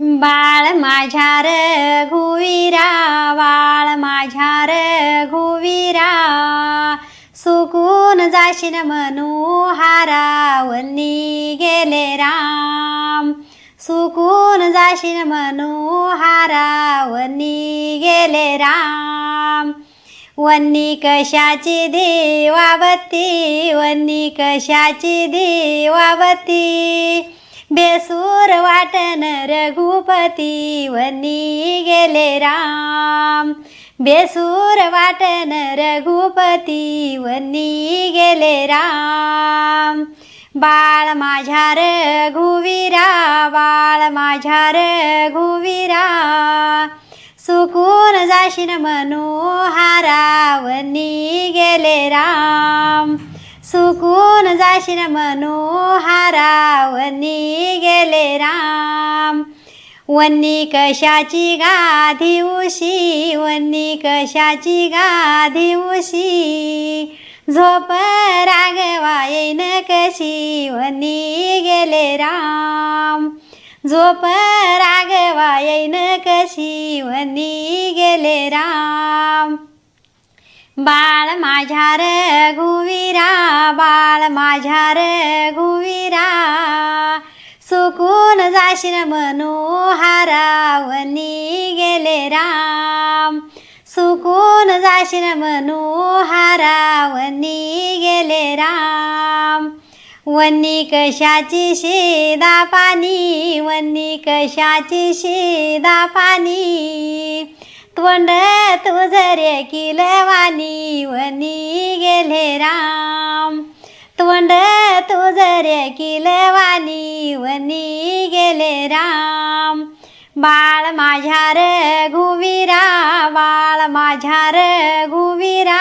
बाळ माझ्या रघुवीरा बाळ माझ्या रघुवीरा. सुकून जाशीन मनोहारा वल्ली गेले राम. सुकून जाशीन मनोहारा वन्नी गेले राम. वन्नी कशाची देवावती वन्नी कशाची देवावती. बेसूर वाटन रघुपती वनी गेले राम. बेसूर वाटन रघुपती वनी गेले राम. बाळ माझ्या रघुवीरा बाळ माझ्या रघुवीरा. सुकून जाशीन मनोहारा वनी गेले राम. सुकून जाशीन मनोहारा वन्नी गेले राम. वन्नी कशाची गाधी उशी वन्नी कशाची गाधी उशी. झोप रागवायन कशी वन्नी गेले राम. झोप रागवायन कशी वन्नी गेले राम. बाळ माझ्या रघुवीरा बाळ माझ्या रघुवीरा. सुकून जाशीन मनोहारा वनी गेले राम. सुकून जाशीन मनोहारा वनी गेले राम. वन्नी कशाची शेदा पाणी वन्नी कशाची शेदा पाणी. तोंड तुझ रे किलवानी वनी गेले राम. तोंड तुझ रे किलवानी वनी गेले राम. बाळ माझ्या रघुवीरा बाळ माझ्या रघुवीरा.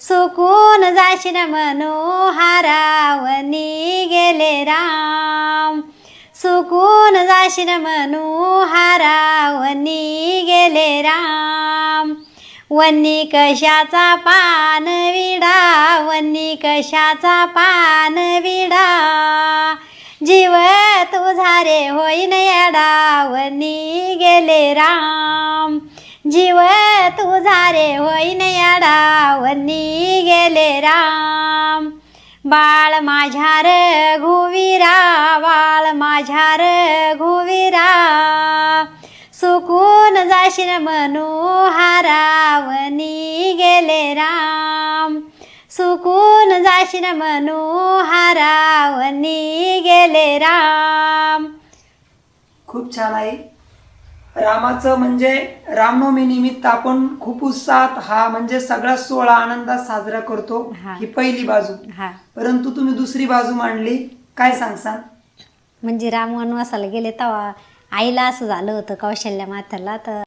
सुकून जाशीन मनोहारा वनी गेले राम. सुकून जाशीन मनोहारा वनी गेले राम. वन्नी कशाचा पान विडा वन्नी कशाचा पान विडा. जीव तुझा रे होईन येडा वनी गेले राम. जीव तुझा रे होईन येडा वनी गेले राम. बाळ माझ्या रघुवीरा बाळ माझ्या रघुवीरा सुकून जाशीन मनोहारावनी गेले राम. सुकून जाशीन मनोहारावनी गेले राम. खूप छान आहे रामाचं म्हणजे रामनवमी निमित्त आपण खूप उत्साहात हा म्हणजे सगळा सोहळा आनंदात साजरा करतो हा. ही पहिली बाजू. हा. परंतु तुम्ही दुसरी बाजू मांडली काय सांगसान? म्हणजे राम वनवासाला गेले तेव्हा आईला असं झालं होतं कौशल्या माताला तर